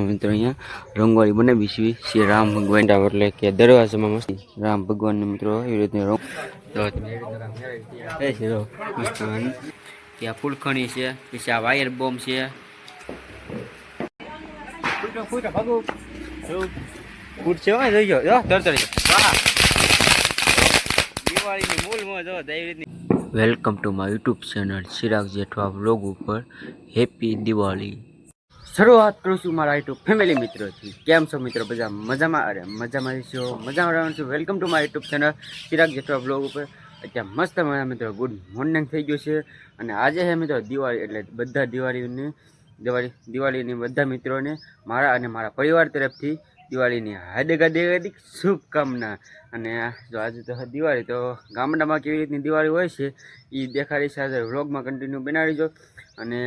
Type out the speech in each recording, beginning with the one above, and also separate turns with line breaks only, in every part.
મસ્તમાં મિત્રો અહીંયા રંગોળી બનાવી છે શ્રી રામ ભગવાન એટલે કે દરવાજામાં મસ્ત. રામ ભગવાનને મિત્રો એવી રીતે રંગ તમે ત્યાં ફૂલખણી છે, પછી આ વાયર બોમ્બ છે. રીતની. Welcome to my YouTube channel Chirag Jethwa blog ઉપર. હેપી દિવાળી શરૂઆત કરું છું મારા યુટ્યુબ ફેમિલી મિત્રોથી. કેમ છો મિત્રો? બધા મજામાં? અરે, મજામાં છો. મજામાં રહેવાનું છું. Welcome to my YouTube channel. Chirag Jethwa blog ઉપર. અત્યારે મસ્ત મજા મિત્રો. ગુડ મોર્નિંગ થઈ ગયું છે. અને આજે છે મિત્રો દિવાળી. એટલે બધા દિવાળીની દિવાળી, દિવાળીની બધા મિત્રોને, મારા અને મારા પરિવાર તરફથી દિવાળીની હાર્દિક હાર્દિક શુભકામના. અને જો આજે તો દિવાળી, તો ગામડામાં કેવી રીતની દિવાળી હોય છે એ દેખાડી સાથે વ્લોગમાં કન્ટિન્યુ બનાવી જો. અને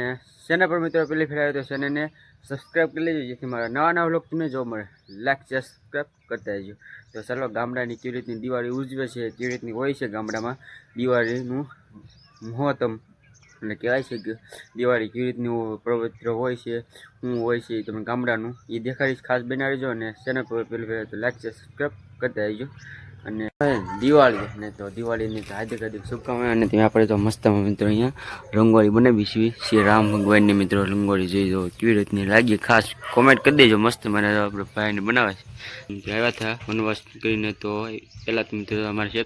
ચેનલ પર મિત્રો પહેલી ફેર તો ચેનલને સબસ્ક્રાઈબ કરી લેજો, જેથી મારા નવા નવા વ્લોગ તમને જોવા મળે. લાઈક સબસ્ક્રાઈબ કરતા રહેજો. તો ચાલો, ગામડાની કેવી રીતની દિવાળી ઉજવે છે, કેવી રીતની હોય છે ગામડામાં દિવાળીનું મહત્તમ એટલે કહેવાય છે કે દિવાળી કેવી રીતનું પવિત્ર હોય છે, શું હોય છે તમે ગામડાનું એ દેખાડીશ ખાસ બનાવીજો અને ચેનલ પર પેલું પહેલાં તો લાઈક સબસ્ક્રાઈબ કરતા રહેજો અને દિવાળી ને તો દિવાળીની તો હાર્દિક હાર્દિક શુભકામના અને ત્યાં આપણે તો મસ્ત મિત્રો અહીંયા રંગોળી બનાવી છીએ. શ્રી રામ ભગવાનની મિત્રો રંગોળી જોઈ દો કેવી રીતની લાગી ખાસ કોમેન્ટ કરી દેજો. મસ્ત મને આપણે ભાઈને બનાવે છે. આવ્યા હતા વનવાસ કરીને તો પહેલાં તો મિત્રો અમારે છે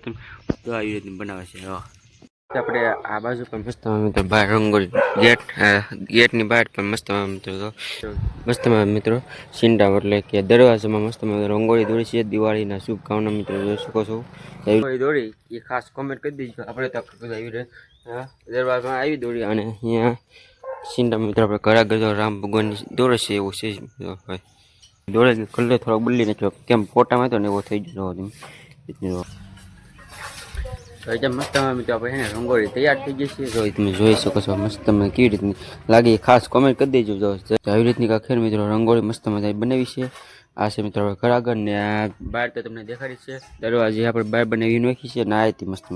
તો આવી રીતની બનાવે છે. હા આપણે આ બાજુ પણ મસ્ત મિત્રો બહાર રંગોળી ગેટ ગેટની બહાર પણ મસ્ત મિત્રો તો મસ્ત મિત્રો સિંડા એટલે કે દરવાજામાં મસ્ત રંગોળી દોરી છે. દિવાળીના શુભકામના મિત્રો જોઈ શકો છો. રંગોળી એ ખાસ કોમેન્ટ કરી દીજો. આપણે તો આવી દરવાજામાં આવી દોરી અને અહીંયા સિંડા મિત્રો આપણે ઘરા ગયો રામ ભગવાનની દોરે છે એવું છે દોરે કલર થોડો બદલી નાખ્યો. કેમ? ફોટામાં હતો ને એવો થઈ ગયો તો એકદમ મસ્ત મિત્રો આપણે એને રંગોળી તૈયાર થઈ ગઈ છે. તમે જોઈ શકો છો મસ્ત તમને કેવી રીતની લાગી ખાસ કોમેન્ટ કરી દેજો જો. આવી રીતની કાંઈ મિત્રો રંગોળી મસ્ત મજા બનાવી છે. આ છે મિત્રો ઘર આગળ ને આ બહાર તો તમને દેખાડી છે. દરવાજે આપણે બહાર બનાવી નાખી છે ને આ હતી મસ્ત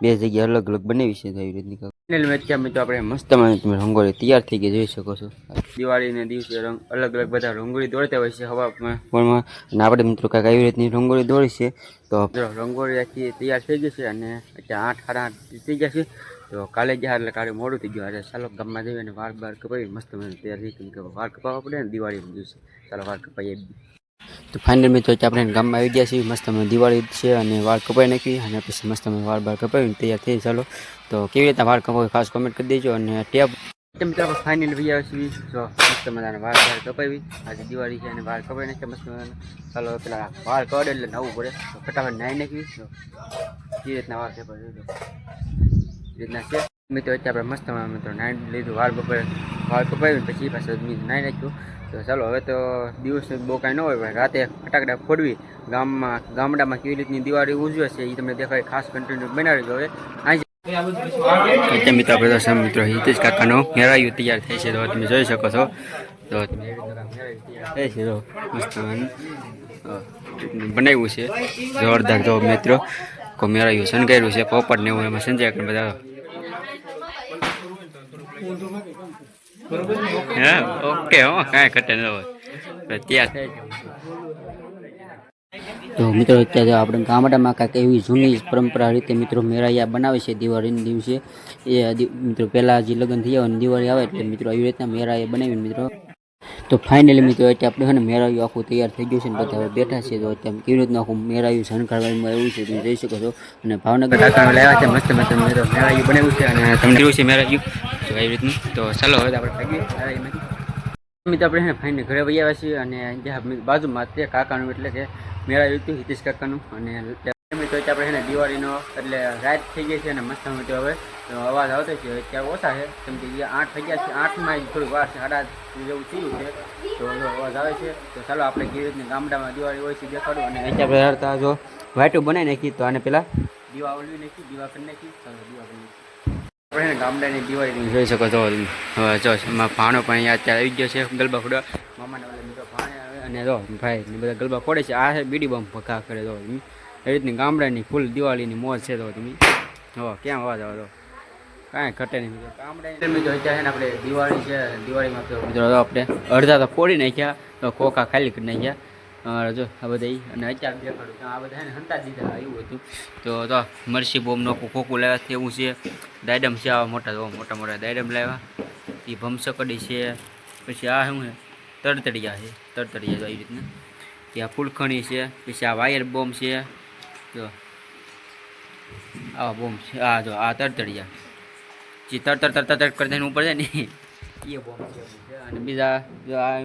બે જગ્યા અલગ અલગ બનાવી છે આવી રીતની ફાઇનલ અત્યારે મિત્રો, આપણે મસ્ત તમે રંગોળી તૈયાર થઈ ગઈ, જોઈ શકો છો. દિવાળીને દિવસે રંગ, અલગ અલગ બધા રંગોળી દોડતા હોય છે હવામાં પણ આપણે મિત્રો કાંઈક આવી રીતની રંગોળી દોડી છે, તો રંગોળી આખી તૈયાર થઈ ગઈ છે અને અત્યારે આઠ સાડા આઠ થઈ ગયા છે. તો કાલે ગયા એટલે કાલે મોડું થઈ ગયું. આજે ચાલો ગામમાં જઈએ અને વાળ બાર કપાવી મસ્ત મને તૈયાર થઈ કેમ કે વાળ કપાવવા પડે ને દિવાળીના દિવસે. ચાલો વાળ કપાઈએ. તો ફાઇનલ મિત્રો આપણે ગામમાં આવી ગયા છીએ. મસ્ત અમે દિવાળી છે અને વાળ કપાઈ નાખી અને પછી મસ્ત અમે વાળ બાળ કપાવીને તૈયાર થઈ ચાલો. તો કેવી રીતે વાળ કપાવી ખાસ કોમેન્ટ કરી દેજો અને ટેપ મિત્રો ફાઇનલ ભાઈ આવે છીએ. તો મસ્ત મજાના વાળ બાર કપાવી. આજે દિવાળી છે અને વાળ કપાઈ નાખી મસ્ત મજાના. ચાલો પેલા વાળ કડે એટલે નવું પડે. તો ફટાફટ નાહી નાખી તો જે રીતના વાળ કપાવી રીતના છે? મિત્રો આપણે મસ્ત મિત્રો નાઈ લીધું વાળ બપોરે વાળ કપાવી પછી પાછું નાઈ નાખ્યું. તો ચાલો, હવે તો દિવસ બહુ કાંઈ ન હોય, પણ રાતે ફટાકડા ફોડવી, ગામમાં, ગામડામાં કેવી રીતની દિવાળી ઉજવે છે એ તમને દેખાય, ખાસ કન્ટિન્યુ બનાવી દો હવે. આજે મિત્રો પ્રદર્શન મિત્રો, હિતેશ કાકાનો મેળાયું તૈયાર થાય છે, તો તમે જોઈ શકો છો. તો તમે થાય છે, તો મસ્ત બનાવ્યું છે. જોરદાર જો મિત્રો, કો મેળાયું શણગાર્યું છે પોપટ ને એવું એમાં સંજય બધા હા ઓકે હો કાંઈ ઘટે ન હોય. ત્યાં તો મિત્રો અત્યારે આપણે ગામડામાં કાંઈક એવી જૂની પરંપરા રીતે મિત્રો મેળાયા બનાવે છે દિવાળીના દિવસે. એ મિત્રો પહેલાં જે લગ્ન થયા હોય અને દિવાળી આવે એટલે મિત્રો એવી રીતના મેળાયા બનાવીને મિત્રો. તો ફાઇનલી મિત્રો અત્યારે આપણે છે ને મેરાયું આખું તૈયાર થઈ ગયું છે ને બધા હવે બેઠા છે તો અત્યારે કેવી રીતનું આખું મેરાયું શણગારવામાં એવું છે તમે જોઈ શકો છો. અને ભાવનગર કાકાને લાવ્યા છે મસ્ત મસ્ત મિત્રો મેળાયું બનાવ્યું છે અને તમને જોયું છે મેળાયું? તો એવી રીતનું. તો ચાલો, હવે આપણે ભાગીએ. મેળાયુંમાંથી આપણે એને ભાઈને ઘરે વહી આવ્યા છીએ અને જ્યાં બાજુમાં તે કાકાનું એટલે કે મેળાયું હતું, હિતેશ કાકાનું. અને મિત્રો આપણે એને દિવાળીનો, એટલે રાત થઈ ગઈ છે અને મસ્ત મસ્ત હવે અવાજ આવતો છે. ત્યાં ઓછા છે. કેમ કે આઠ થઈ ગયા છે. આઠમાં જ થોડીક વાર સાડા જેવું થયું છે. તો અવાજ આવે છે. તો ચાલો, આપણે કેવી રીતની ગામડામાં દિવાળી હોય છે દેખાડું. અને અહીંયા આપણે હરતા જો વાટું બનાવી નાખી. તો આને પેલા દીવા ઓલવી નાખી, દીવા કરી નાખી. ચાલો, દીવા કરી નાખી. આપણે ગામડાની દિવાળી જોઈ શકો છો. હવે જો એમાં ભાણો પણ અહીંયા અત્યારે આવી ગયો છે. ગલબા ફોડવા. મામાના બધા મિત્રો ભાણે આવે અને જો, ભાઈ, ને બધા ગલબા ફોડે છે. આ છે બીડી બમ ભકા કરે તો એ રીતની ગામડાની ફૂલ દિવાળીની મોજ છે તો તમે. હો ક્યાં હોવા જાવ તો કાંઈ ઘટે નહીં મિત્રો. ગામડાની મિત્રો અત્યારે ને આપણે દિવાળી છે. દિવાળીમાં તો મિત્રો આપણે અડધા તો ફોડી નાખ્યા, તો કોકા ખાલી કરી નાખ્યા. અમારે જો આ બધા અને અત્યારે દેખાડું આ બધા એને હંતા દીધા એવું હતું. તો તો મરસી બોમનો ખોખું લાવ્યા છે, એવું છે. દાયડમ છે આવા મોટા મોટા મોટા દાયડમ લાવ્યા. એ ભમસકડી છે. પછી આ શું છે? તરતડિયા છે. તરતડિયા તો આવી રીતના. ત્યાં ફૂલખણી છે, પછી આ વાયર બોમ્બ છે. જો. આવા બોમ્બ છે. આ જો, આ તરતડિયા. જે તરતર તરતર તર કરીને ઉપર જાય ને. અને બીજા જો આ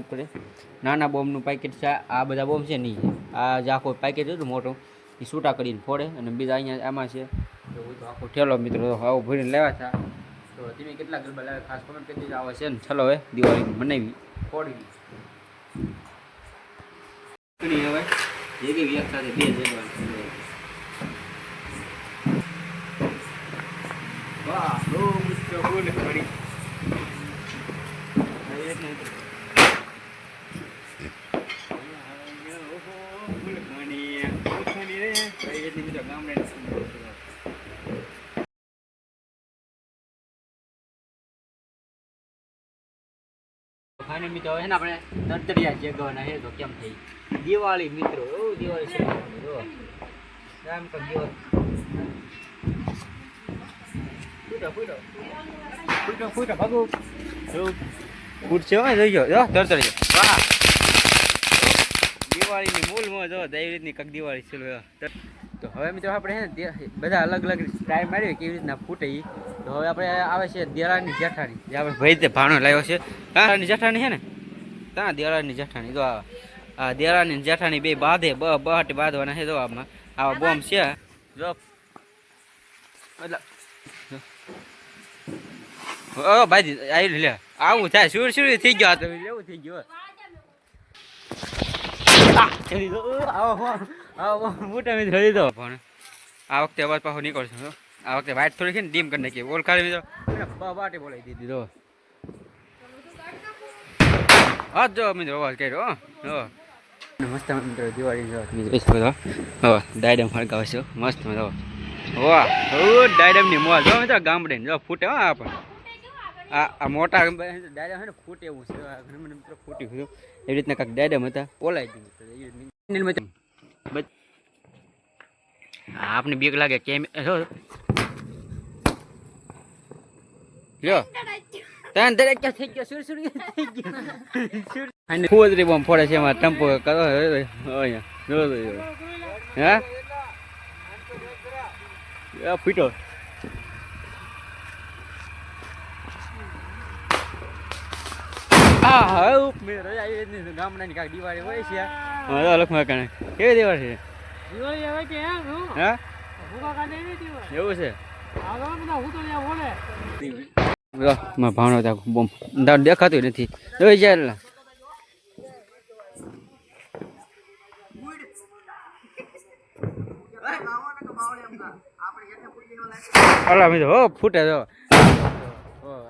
નાના બોમ્બનું પેકેટ છે, આ બધા બોમ્બ છે નહીં આ જે આખો પેકેટ હતું મોટું, એ છૂટા કરીને ફોડે. અને બીજા અહીંયા આમાં છે આખો ઠેલો મિત્રો આવું ભરીને લેવા હતા તો તમે કેટલા ગરબા લાવ્યા? ખાસ કમેન્ટ કરી આવે છે ને ચલો હવે દિવાળી મનાવી. ફોડવી. હવે જેવી એક સાથે બે જવાનું વાહ બહુ મસ્ત ફૂલ પડી હવે એક નહીં. ઓહો, ફૂલખણી, ફૂલખણી રે. ભાઈ એટલી બધી ગામડાની સુંદર છે. ફાઇનલ મિત્રો છે ને આપણે નર્તરિયા જગવાના છે. તો કેમ થઈ? દિવાળી મિત્રો, ઓ, દિવાળી છે આમ તો દિવાળી. ફૂટો ફૂટો. ફૂટો ફૂટો ભાગો ફૂટ છે હોય જોઈ જો તરતરિયા વાહ. દિવાળીની મૂલમાં જો એવી રીતની કંઈક દિવાળી છે તો હવે મિત્રો આપણે છે ને બધા અલગ અલગ ટાઈમ મારી કેવી રીતના ફૂટે તો હવે આપણે આવે છે દેરાની જેઠાણી. જે આપણે ભાઈ તે ભાણો લાવ્યો છે. દેરાની જેઠાણી છે ને? ત્યાં દેરાની જેઠાણી? તો આ દેરાની જેઠાણી બે બાંધે બ બહાટી બાંધવાના છે તો આમાં. આવા બોમ્બ છે. જો. એટલે ઓ ભાઈ આવી લે. આવું થાય સુર સુર થઈ ગયો તો. એવું થઈ ગયું. આવો આવો, આવો મોટા મિત્રો પણ આ વખતે અવાજ પાછો નીકળશે. આ વખતે વાઇટ થોડી છે ને ડીમ કરી નાખી ઓલ ખાલી એને બોલાવી દીધી તો હા જો મિત્રો અવાજ કર્યો હો. મસ્ત મિત્રો દિવાળી હો. ડાયડમ ફરકાવે છે મસ્ત મજા વાહ ઓ ડાયડમની મોજ જો મિત્રો ગામડે જો ફૂટે હો આ આ મોટા દાદા હોય ને ફૂટે એવું છે. આ મિત્રો ફૂટી ગયું એવી રીતના કાંઈક દાદા હતા ઓલાઈ ગયું આપને બીક લાગે કેમ લ્યો તને દરેક ક્યાં થઈ ગયો? સુર સુર થઈ ગયો? સુર અને ફોદરી ફોડે છે એમાં. ટમ્પો કરો અહીંયા. જો. હે? ફીટો. હા હા મેં રજા આવી ગામડાની કાંઈક દિવાળી હોય છે. હા લખમાં કણે કેવી દિવાળી છે?
દિવાળી આવે કે હું?
હા?
ભૂખા કાઢે એવી દિવાળી?
એવું છે?
આગળ બધા હું તો ત્યાં
બોમ દાડ દેખાતું નથી. જોઈ જાય એટલે અલા મિત્રો હો ફૂટે જો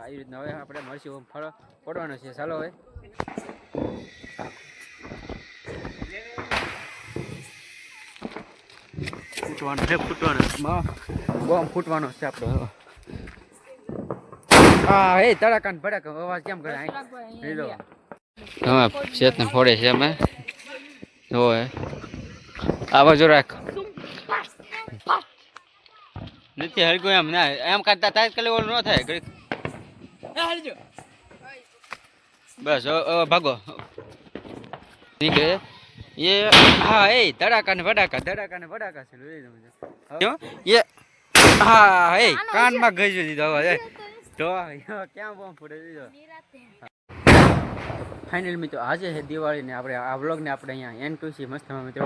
આવી રીતના હવે આપણે મળશું. ઓમ ફળો પડવાનો છે. ચાલો હવે. ફૂટવાનો છે ફૂટવાનો. બોમ ફૂટવાનો છે આપણો. હા એ તડાકા ને ભડક અવાજ કેમ કરે? લીધો હા ચેતને ફોડે છે અમે. જો રાખ. નથી હરગું એમ. ના એમ કરતા તાત્કાલિક ઓલું ન થાય ઘડીક. બસ ભાગો. નીકળે. એ હા એ ધડાકા ને ભડાકા ધડાકા ને ભડાકા છે લઈ એ હા એ કાનમાં ગઈ દીધો હવે એ. તો ક્યાં બોમ્બ ફૂટે દીધો ફાઇનલ મિત્રો આજે છે દિવાળી ને આપણે આ વ્લોગને આપણે અહીંયા એન્ડ કરીએ છીએ મસ્ત મિત્રો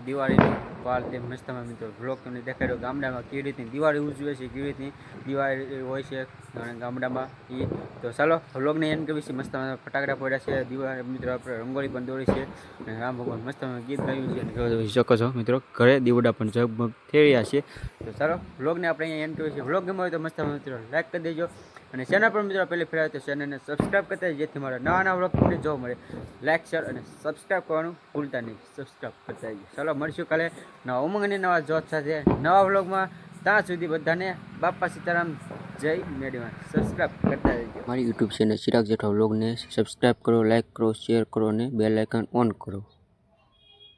દિવાળી દિવાળીની તે મસ્તમાં મિત્રો. વ્લોગ તમને દેખાડ્યો ગામડામાં કેવી રીતની દિવાળી ઉજવે છે, કેવી રીતની દિવાળી હોય છે, અને ગામડામાં એ તો ચાલો બ્લોગને એન્ડ કરીએ છીએ. મસ્તમાં ફટાકડા પડ્યા છે. દિવાળી મિત્રો, આપણે રંગોળી પણ દોરી છે. અને રામ ભગવાન મસ્તમાં ગીત ગાયું છે. જોઈ શકો છો, મિત્રો, ઘરે દીવડા પણ ઝગમગ થઈ રહ્યા છે. તો ચાલો બ્લોગને આપણે અહીંયા એમ કરીએ છીએ. બ્લોગ ગમે તો મસ્તમાં મિત્રો લાઈક કરી દેજો. અને ચેનલ પર મિત્રો પહેલી ફેર તો ચેનલને સબસ્ક્રાઇબ કરતા જેથી મારા નવા નવા વ્લોગ તમને જોવા મળે. લાઇક શેર અને સબસ્ક્રાઈબ કરવાનું ભૂલતા નહીં. સબસ્ક્રાઈબ કરતા જઈએ ચાલો, મળશું કાલે નવા ઉમંગ અને નવા જોત સાથે નવા વ્લોગમાં ત્યાં સુધી બધાને બાપા સીતારામ, જય મેડીમાં સબસ્ક્રાઈબ કરતા રહેજો મારી યુટ્યુબ ચેનલ ચિરાગ જેઠા વ્લોગને સબસ્ક્રાઈબ કરો લાઇક કરો શેર કરો અને બેલ આઇકન ઓન કરો.